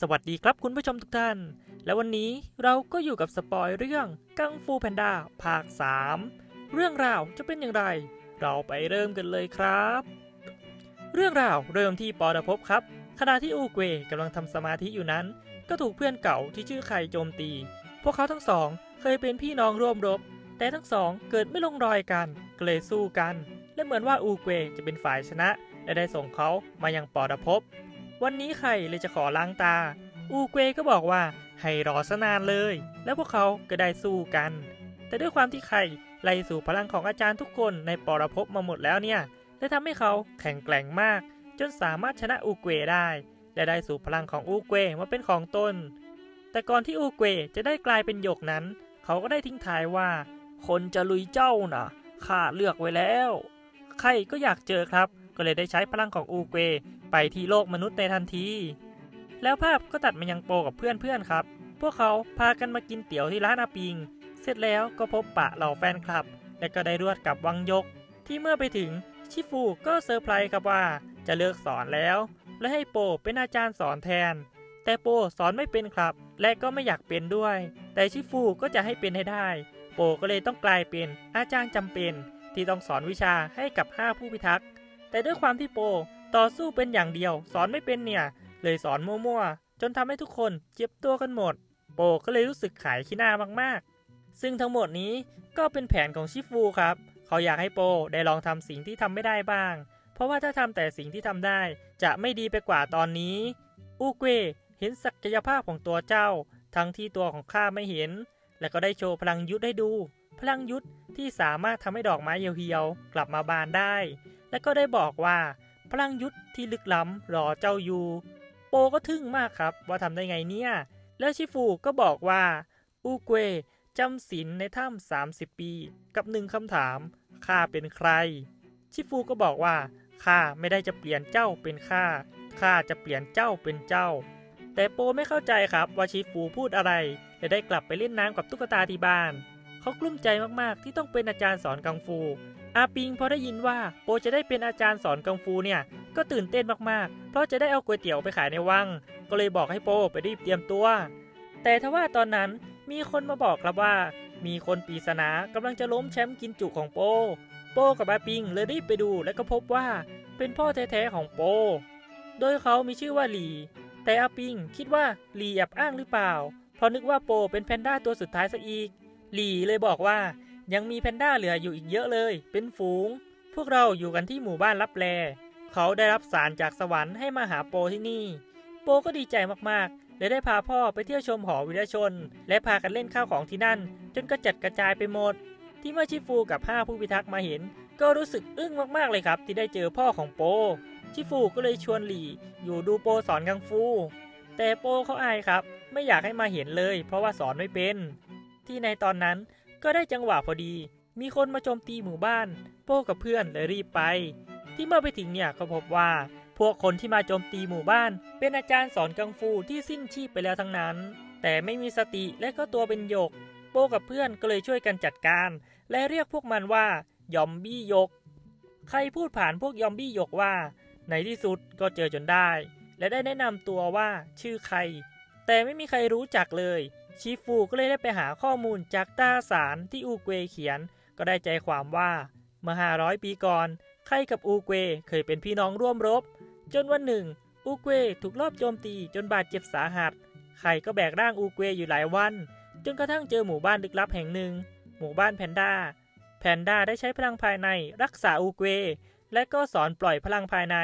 สวัสดีครับคุณผู้ชมทุกท่าน และวันนี้เราก็อยู่กับสปอยเรื่องกังฟูแพนด้าภาค 3 เรื่องราวจะเป็นอย่างไร เราไปเริ่มกันเลยครับ เรื่องราวเริ่มที่ปอดภพครับ ขณะที่อูเกวกำลังทำสมาธิอยู่นั้น ก็ถูกเพื่อนเก่าที่ชื่อไคโจมตี พวกเขาทั้งสองเคยเป็นพี่น้องร่วมรบ แต่ทั้งสองเกิดไม่ลงรอยกันก็เลยสู้กัน และเหมือนว่าอูเกวจะเป็นฝ่ายชนะและได้ส่งเขามายังปอดภพ วันนี้ใครเลยจะขอล้างตา อูเกวก็บอกว่าให้รอซะนานเลย แล้วพวกเขาก็ได้สู้กัน แต่ด้วยความที่ใครไล่สู่พลังของอาจารย์ทุกคนในปรภพมาหมดแล้วเนี่ยได้ทำให้เขาแข็งแกร่งมาก จนสามารถชนะอูเกวได้ และได้สู่พลังของอูเกวมาเป็นของตน แต่ก่อนที่อูเกวจะได้กลายเป็นหยกนั้น เขาก็ได้ทิ้งท้ายว่า คนจะลุยเจ้าน่ะข้าเลือกไว้แล้วใครก็อยากเจอครับ ก็เลยได้ใช้พลังของอูเกว ไปที่โลกมนุษย์ในทันที แล้วภาพก็ตัดมายังโปกับเพื่อนๆครับ พวกเขาพากันมากินเตี๋ยวที่ร้านอาปิง เสร็จแล้วก็พบปะเหล่าแฟนคลับ และก็ได้รวดกับวังยก ที่เมื่อไปถึงชิฟูก็เซอร์ไพรส์ครับว่าจะเลิกสอนแล้ว และให้โปเป็นอาจารย์สอนแทน แต่โปสอนไม่เป็นครับ และก็ไม่อยากเป็นด้วย แต่ชิฟูก็จะให้เป็นให้ได้ โปก็เลยต้องกลายเป็นอาจารย์จำเป็น ที่ต้องสอนวิชาให้กับห้าผู้พิทักษ์ แต่ด้วยความที่โป ต่อสู้เป็นอย่างเดียว สอนไม่เป็นเนี่ย เลยสอนมั่วๆ จนทำให้ทุกคนเจ็บตัวกันหมด โปก็เลยรู้สึกขายขี้หน้ามากๆ ซึ่งทั้งหมดนี้ก็เป็นแผนของชิฟูครับ เขาอยากให้โปได้ลองทำสิ่งที่ทำไม่ได้บ้าง เพราะว่าถ้าทำแต่สิ่งที่ทำได้ จะไม่ดีไปกว่าตอนนี้ อูเกวเห็นศักยภาพของตัวเจ้า ทั้งที่ตัวของข้าไม่เห็น และก็ได้โชว์พลังยุทธให้ดู พลังยุทธที่สามารถทำให้ดอกไม้เหี่ยวๆกลับมาบานได้ และก็ได้บอกว่า พลังยุทธที่ลึกล้ำรอเจ้าอยู่ โปก็ทึ่งมากครับว่าทำได้ไงเนี่ย แล้วชิฟูก็บอกว่าอูเกวจำศีลในถ้ำสามสิบปี กับหนึ่งคำถามข้าเป็นใคร ชิฟูก็บอกว่าข้าไม่ได้จะเปลี่ยนเจ้าเป็นข้าข้าจะเปลี่ยนเจ้าเป็นเจ้า แต่โปไม่เข้าใจครับว่าชิฟูพูดอะไรและได้กลับไปเล่นน้ำกับตุ๊กตาที่บ้าน เขากลุ้มใจมากๆที่ต้องเป็นอาจารย์สอนกังฟู อาปิงพอได้ยินว่าโปจะได้เป็นอาจารย์สอนกังฟูเนี่ย ก็ตื่นเต้นมากๆ เพราะจะได้เอาก๋วยเตี๋ยวไปขายในวัง ก็เลยบอกให้โปไปรีบเตรียมตัว แต่ทว่าตอนนั้นมีคนมาบอกครับว่า มีคนปริศนากำลังจะล้มแชมป์กินจุของโป โปกับอาปิงเลยรีบไปดูและก็พบว่าเป็นพ่อแท้ๆของโป โดยเขามีชื่อว่าหลี แต่อาปิงคิดว่าหลีแอบอ้างหรือเปล่า เพราะนึกว่าโปเป็นแพนด้าตัวสุดท้ายซะอีก หลีเลยบอกว่า ยังมีแพนด้าเหลืออยู่อีกเยอะเลย เป็นฝูง พวกเราอยู่กันที่หมู่บ้านลับแล เขาได้รับสารจากสวรรค์ให้มาหาโปที่นี่ โปก็ดีใจมากๆเลยได้พาพ่อไปเที่ยวชมหอวิรชน และพากันเล่นข้าวของที่นั่น จนกระจัดกระจายไปหมด ที่เมื่อชิฟูกับห้าผู้พิทักษ์มาเห็น ก็รู้สึกอึ้งมากๆเลยครับ ที่ได้เจอพ่อของโป ชิฟูก็เลยชวนหลี่ อยู่ดูโปสอนกังฟู แต่โปเขาอายครับ ไม่อยากให้มาเห็นเลย เพราะว่าสอนไม่เป็น ที่ในตอนนั้น ก็ได้จังหวะพอดี มีคนมาโจมตีหมู่บ้าน โป้กับเพื่อนเลยรีบไป ที่เมื่อไปถึงเนี่ยก็พบว่า พวกคนที่มาโจมตีหมู่บ้าน เป็นอาจารย์สอนกังฟูที่สิ้นชีพไปแล้วทั้งนั้น แต่ไม่มีสติและก็ตัวเป็นหยก โป้กับเพื่อนก็เลยช่วยกันจัดการ และเรียกพวกมันว่ายอมบี้ยก ใครพูดผ่านพวกยอมบี้ยกว่า ในที่สุดก็เจอจนได้ และได้แนะนำตัวว่าชื่อใคร แต่ไม่มีใครรู้จักเลย ชิฟูก็เลยได้ไปหาข้อมูลจากตาสารที่อูเกวเขียน ก็ได้ใจความว่าเมื่อ500 ปีก่อนใครกับอูเกวเคยเป็นพี่น้องร่วมรบ จนวันหนึ่ง อูเกวถูกลอบโจมตีจนบาดเจ็บสาหัสใครก็แบกร่างอูเกวอยู่หลายวัน จนกระทั่งเจอหมู่บ้านลึกลับแห่งหนึ่ง หมู่บ้านแพนด้า แพนด้าได้ใช้พลังภายในรักษาอูเกวและก็สอนปล่อยพลังภายใน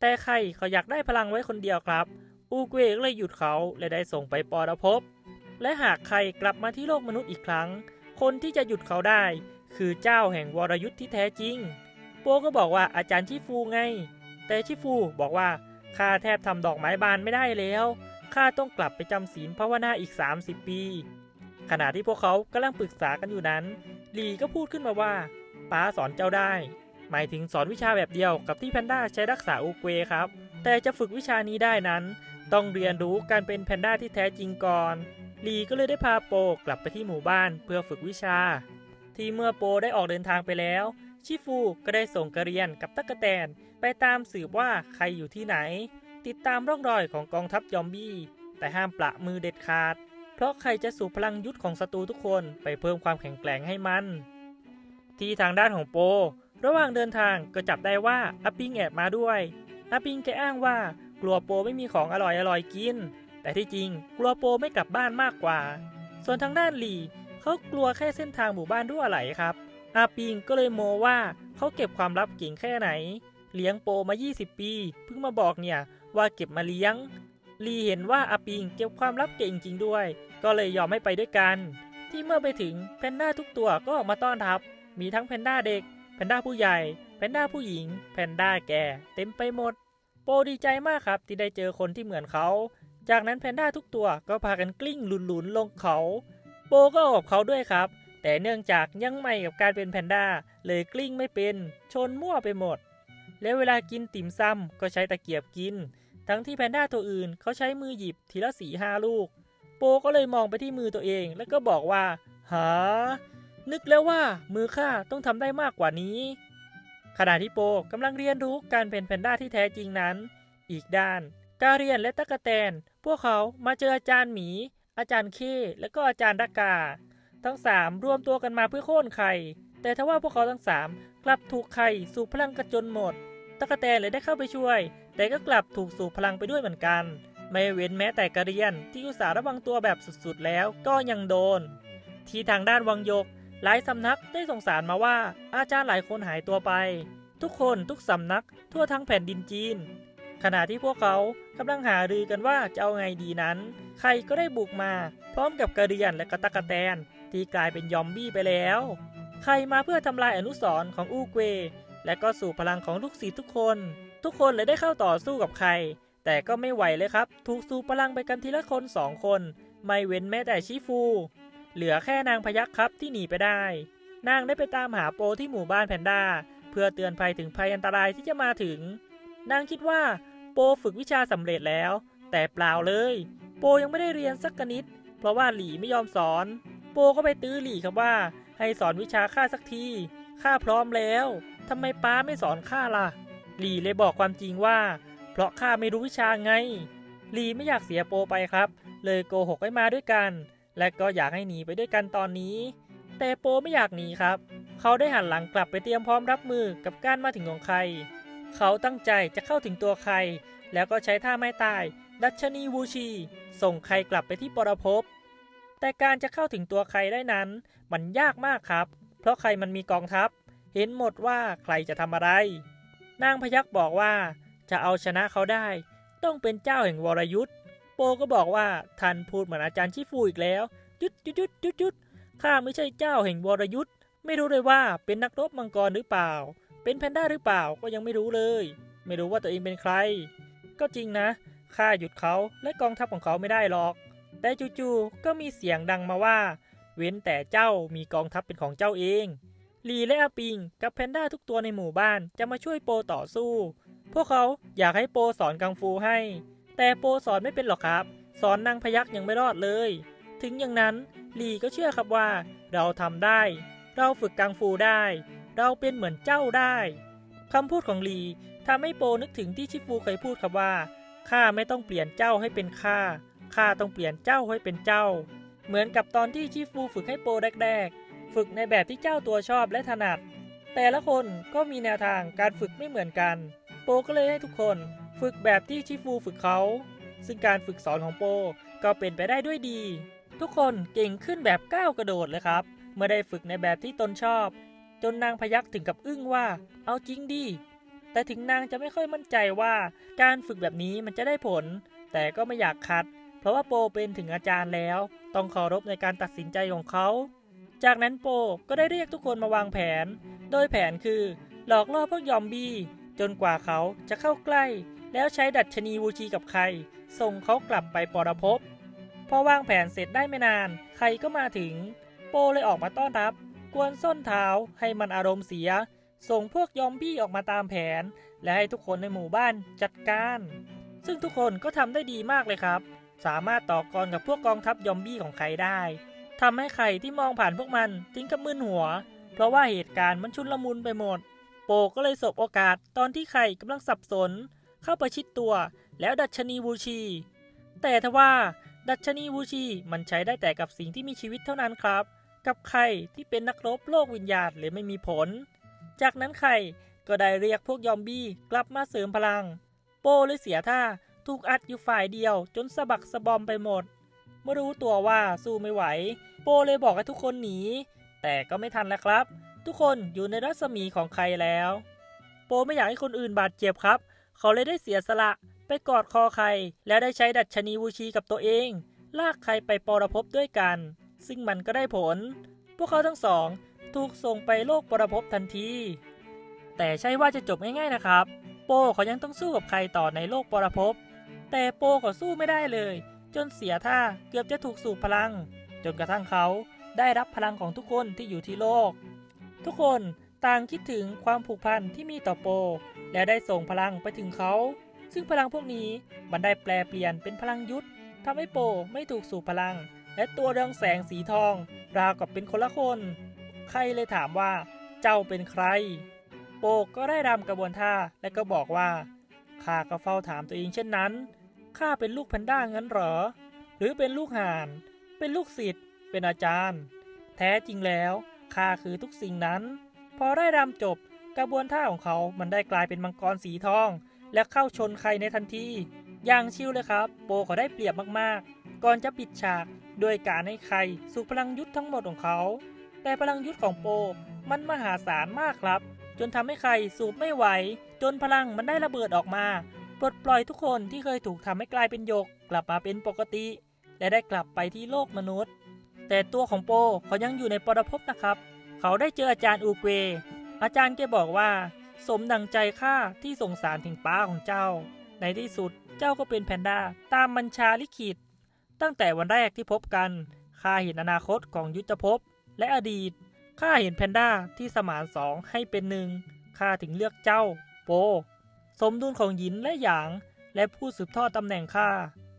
แต่ใครเขาอยากได้พลังไว้คนเดียวครับ อูเกวก็เลยหยุดเขาและได้ส่งไปปอรภพ และหากใครกลับมาที่โลกมนุษย์อีกครั้ง คนที่จะหยุดเขาได้ คือเจ้าแห่งวรยุทธ์ที่แท้จริง โปก็บอกว่าอาจารย์ชิฟูไง แต่ชิฟูบอกว่าข้าแทบทำดอกไม้บานไม่ได้แล้วข้าต้องกลับไปจำศีลภาวนาอีก 30 ปี ขณะที่พวกเขากำลังปรึกษากันอยู่นั้น หลีก็พูดขึ้นมาว่าป้าสอนเจ้าได้ หมายถึงสอนวิชาแบบเดียวกับที่แพนด้าใช้รักษาอูเกวครับ แต่จะฝึกวิชานี้ได้นั้น ต้องเรียนรู้การเป็นแพนด้าที่แท้จริงก่อนลีก็เลยได้พาโปกลับไปที่หมู่บ้านเพื่อฝึกวิชา ที่เมื่อโปได้ออกเดินทางไปแล้ว ชิฟูก็ได้ส่งกระเรียนกับตั๊กแตนไปตามสืบว่าใครอยู่ที่ไหน ติดตามร่องรอยของกองทัพยอมบี้ แต่ห้ามประมือเด็ดขาด เพราะใครจะสูบพลังยุทธของศัตรูทุกคนไปเพิ่มความแข็งแกร่งให้มัน ที่ทางด้านของโป ระหว่างเดินทางก็จับได้ว่าอาปิงแอบมาด้วยอาปิงแกอ้างว่า กลัวโปไม่มีของอร่อยอร่อยกิน แต่ที่จริงกลัวโปไม่กลับบ้านมากกว่า ส่วนทางด้านหลีเขากลัวแค่เส้นทางหมู่บ้านรั่วไหลครับ อาปิงก็เลยโมว่าเขาเก็บความลับเก่งแค่ไหน เลี้ยงโปมา 20 ปี เพิ่งมาบอกเนี่ยว่าเก็บมาเลี้ยงลีเห็นว่าอาปิงเก็บความลับเก่งจริงด้วย ก็เลยยอมให้ไปด้วยกัน ที่เมื่อไปถึงแพนด้าทุกตัวก็ออกมาต้อนรับ มีทั้งแพนด้าเด็กแพนด้าผู้ใหญ่แพนด้าผู้หญิงแพนด้าแก่เต็มไปหมด โปดีใจมากครับที่ได้เจอคนที่เหมือนเขา จากนั้นแพนด้าทุกตัวก็พากันกลิ้งหลุนๆลงเขา โปก็ออกเขาด้วยครับ แต่เนื่องจากยังใหม่กับการเป็นแพนด้าเลยกลิ้งไม่เป็น ชนมั่วไปหมด แล้วเวลากินติ่มซำก็ใช้ตะเกียบกิน ทั้งที่แพนด้าตัวอื่นเขาใช้มือหยิบทีละสี่ห้าลูก โปก็เลยมองไปที่มือตัวเองแล้วก็บอกว่า หา นึกแล้วว่ามือข้าต้องทำได้มากกว่านี้ ขณะที่โปกำลังเรียนรู้การเป็นแพนด้าที่แท้จริงนั้น อีกด้านกาเรียนและตะกะแตน พวกเขามาเจออาจารย์หมี อาจารย์เคและก็อาจารย์ดากา ทั้งสามรวมตัวกันมาเพื่อโค่นไข่ แต่ทว่าพวกเขาทั้งสามกลับถูกไข่สูบพลังกระจนหมดตะกะแตนเลยได้เข้าไปช่วย แต่ก็กลับถูกสูบพลังไปด้วยเหมือนกัน ไม่เว้นแม้แต่กะเรียนที่อุตส่าห์ระวังตัวแบบสุดๆแล้วก็ยังโดน ที่ทางด้านวังยก หลายสำนักได้ส่งสารมาว่า อาจารย์หลายคนหายตัวไป ทุกคนทุกสำนักทั่วทั้งแผ่นดินจีน ขณะที่พวกเขากำลังหารือกันว่าจะเอาไงดีนั้น ใครก็ได้บุกมา พร้อมกับกระเรียนและกระตะกะแตน ที่กลายเป็นยอมบี้ไปแล้ว ใครมาเพื่อทำลายอนุสรณ์ของอูเกวและก็สู่พลังของลูกศิษย์ทุกคน ทุกคนเลยได้เข้าต่อสู้กับใคร แต่ก็ไม่ไหวเลยครับ ถูกสูบพลังไปกันทีละคนสองคน ไม่เว้นแม้แต่ชิฟู เหลือแค่นางพยักครับที่หนีไปได้ นางได้ไปตามหาโปที่หมู่บ้านแพนด้า เพื่อเตือนภัยถึงภัยอันตรายที่จะมาถึง นางคิดว่าโปฝึกวิชาสำเร็จแล้ว แต่เปล่าเลย โปยังไม่ได้เรียนสักนิด เพราะว่าหลี่ไม่ยอมสอน โปก็ไปตื้อหลี่ครับว่า ให้สอนวิชาข้าสักทีข้าพร้อมแล้วทำไมป้าไม่สอนข้าล่ะ หลี่เลยบอกความจริงว่า เพราะข้าไม่รู้วิชาไง หลี่ไม่อยากเสียโปไปครับ เลยโกหกให้มาด้วยกัน และก็อยากให้หนีไปด้วยกันตอนนี้ แต่โปไม่อยากหนีครับ เขาได้หันหลังกลับไปเตรียมพร้อมรับมือกับการมาถึงของใคร เขาตั้งใจจะเข้าถึงตัวใคร แล้วก็ใช้ท่าไม้ตาย ดัชนีวูชี ส่งใครกลับไปที่ปรภพ แต่การจะเข้าถึงตัวใครได้นั้น มันยากมากครับ เพราะใครมันมีกองทัพ เห็นหมดว่าใครจะทำอะไร นางพยักบอกว่าจะเอาชนะเขาได้ ต้องเป็นเจ้าแห่งวรยุทธ์ โปก็บอกว่าท่านพูดเหมือนอาจารย์ชิฟูอีกแล้วยุดยุดยุดยุดยุดข้าไม่ใช่เจ้าแห่งวรยุทธ์ไม่รู้เลยว่าเป็นนักรบมังกรหรือเปล่า เป็นแพนด้าหรือเปล่าก็ยังไม่รู้เลย ไม่รู้ว่าตัวเองเป็นใคร ก็จริงนะข้าหยุดเขาและกองทัพของเขาไม่ได้หรอก แต่จู่ๆก็มีเสียงดังมาว่า เว้นแต่เจ้ามีกองทัพเป็นของเจ้าเองลีและอาปิงกับแพนด้าทุกตัวในหมู่บ้านจะมาช่วยโปต่อสู้ พวกเขาอยากให้โปสอนกังฟูให้ แต่โปสอนไม่เป็นหรอกครับ สอนนางพยักยังไม่รอดเลย ถึงอย่างนั้นลีก็เชื่อครับว่า เราทำได้ เราฝึกกังฟูได้ เราเป็นเหมือนเจ้าได้คำพูดของลีทำให้โปนึกถึงที่ชิฟูเคยพูดครับว่าข้าไม่ต้องเปลี่ยนเจ้าให้เป็นข้าข้าต้องเปลี่ยนเจ้าให้เป็นเจ้า เหมือนกับตอนที่ชิฟูฝึกให้โปแรกๆ ฝึกในแบบที่เจ้าตัวชอบและถนัด แต่ละคนก็มีแนวทางการฝึกไม่เหมือนกัน โปก็เลยให้ทุกคน ฝึกแบบที่ชิฟูฝึกเขา ซึ่งการฝึกสอนของโป ก็เป็นไปได้ด้วยดี ทุกคนเก่งขึ้นแบบก้าวกระโดดเลยครับ เมื่อได้ฝึกในแบบที่ตนชอบ จนนางพยักถึงกับอึ้งว่า เอาจริงดิแต่ถึงนางจะไม่ค่อยมั่นใจว่า การฝึกแบบนี้มันจะได้ผล แต่ก็ไม่อยากคัด เพราะว่าโปเป็นถึงอาจารย์แล้ว ต้องเคารพในการตัดสินใจของเขา จากนั้นโปก็ได้เรียกทุกคนมาวางแผน โดยแผนคือ หลอกล่อพวกยอมบี้จนกว่าเขาจะเข้าใกล้ แล้วใช้ดัชนีวูชีกับใคร ส่งเขากลับไปปรภพพอวางแผนเสร็จได้ไม่นาน ใครก็มาถึง โปเลยออกมาต้อนรับ กวนส้นเท้าให้มันอารมณ์เสีย ส่งพวกยอมบี้ออกมาตามแผน และให้ทุกคนในหมู่บ้านจัดการ ซึ่งทุกคนก็ทำได้ดีมากเลยครับ สามารถต่อกรกับพวกกองทัพยอมบี้ของใครได้ทำให้ใครที่มองผ่านพวกมันทิ้งกับมึนหัว เพราะว่าเหตุการณ์มันชุนละมุนไปหมด โปก็เลยสบโอกาสตอนที่ใครกำลังสับสน เข้าประชิดตัว แล้วดัชนีวูชี แต่ทว่าดัชนีวูชีมันใช้ได้แต่กับสิ่งที่มีชีวิตเท่านั้นครับ กับใครที่เป็นนักรบโลกวิญญาณหรือไม่มีผล จากนั้นใครก็ได้เรียกพวกยอมบี้กลับมาเสริมพลัง โปเลยเสียท่าถูกอัดอยู่ฝ่ายเดียวจนสะบักสะบอมไปหมด เมื่อรู้ตัวว่าสู้ไม่ไหว โปเลยบอกให้ทุกคนหนี แต่ก็ไม่ทันแล้วครับ ทุกคนอยู่ในรัศมีของใครแล้ว โปไม่อยากให้คนอื่นบาดเจ็บครับ เขาเลยได้เสียสละไปกอดคอใครแล้วได้ใช้ดัชนีวูชีกับตัวเอง ลากใครไปปรภพด้วยกัน ซึ่งมันก็ได้ผล พวกเขาทั้งสองถูกส่งไปโลกปรภพทันที แต่ใช่ว่าจะจบง่ายๆนะครับ โปเขายังต้องสู้กับใครต่อในโลกปรภพแต่โปก็สู้ไม่ได้เลย จนเสียท่าเกือบจะถูกสูบพลัง จนกระทั่งเขาได้รับพลังของทุกคนที่อยู่ที่โลก ทุกคนต่างคิดถึงความผูกพันที่มีต่อโป และได้ส่งพลังไปถึงเขา ซึ่งพลังพวกนี้มันได้แปลเปลี่ยนเป็นพลังยุทธทำให้โปไม่ถูกสูบพลัง และตัวเรืองแสงสีทอง ราวกับเป็นคนละคน ใครเลยถามว่า เจ้าเป็นใคร โปก็ได้รำกระบวนท่าและก็บอกว่าข้าก็เฝ้าถามตัวเองเช่นนั้นข้าเป็นลูกแพนด้างั้นเหรอ หรือเป็นลูกห่าน เป็นลูกศิษย์เป็นอาจารย์ แท้จริงแล้วข้าคือทุกสิ่งนั้น พอได้รำจบ กระบวนท่าของเขามันได้กลายเป็นมังกรสีทอง และเข้าชนใครในทันที อย่างชิวเลยครับ โปเขาได้เปรียบมากๆ ก่อนจะปิดฉากด้วยการให้ใครสู่พลังยุทธทั้งหมดของเขา แต่พลังยุทธของโปมันมหาศาลมากครับ จนทำให้ใครสูบไม่ไหว จนพลังมันได้ระเบิดออกมาปลดปล่อยทุกคนที่เคยถูกทำให้กลายเป็นหยก กลับมาเป็นปกติ และได้กลับไปที่โลกมนุษย์ แต่ตัวของโปเขายังอยู่ในปรภพนะครับ เขาได้เจออาจารย์อูเก อาจารย์แกบอกว่า สมดังใจข้าที่สงสารถึงป้าของเจ้า ในที่สุดเจ้าก็เป็นแพนด้าตามบัญชาลิขิต ตั้งแต่วันแรกที่พบกันข้าเห็นอนาคตของยุทธภพและอดีตข้าเห็นแพนด้าที่สมานสองให้เป็นหนึ่งข้าถึงเลือกเจ้า โป สมดุลของหยินและหยาง และผู้สืบทอดตำแหน่งข้า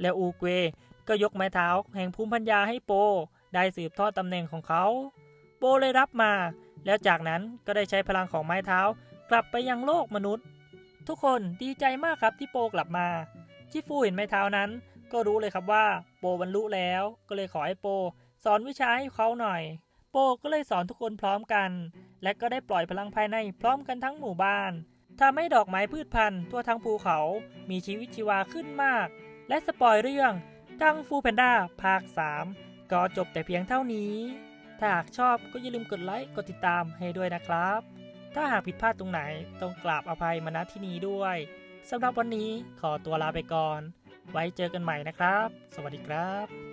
และอูเกวก็ยกไม้เท้าแห่งภูมิปัญญาให้โป ได้สืบทอดตำแหน่งของเขา โปเลยรับมา แล้วจากนั้นก็ได้ใช้พลังของไม้เท้ากลับไปยังโลกมนุษย์ ทุกคนดีใจมากครับที่โปกลับมา ชิฟูเห็นไม้เท้านั้น ก็รู้เลยครับว่าโปบรรลุแล้ว ก็เลยขอให้โป สอนวิชาให้เขาหน่อย โปก็เลยสอนทุกคนพร้อมกัน และก็ได้ปล่อยพลังภายในพร้อมกันทั้งหมู่บ้านทำให้ดอกไม้พืชพันธุ์ทั่วทั้งภูเขามีชีวิตชีวาขึ้นมาก และสปอยเรื่องกังฟูแพนด้าภาค 3 ก็จบแต่เพียงเท่านี้ ถ้าหากชอบก็อย่าลืมกดไลค์กดติดตามให้ด้วยนะครับ ถ้าหากผิดพลาดตรงไหนต้องกราบอภัยมาณที่นี้ด้วยสำหรับวันนี้ขอตัวลาไปก่อน ไว้เจอกันใหม่นะครับ สวัสดีครับ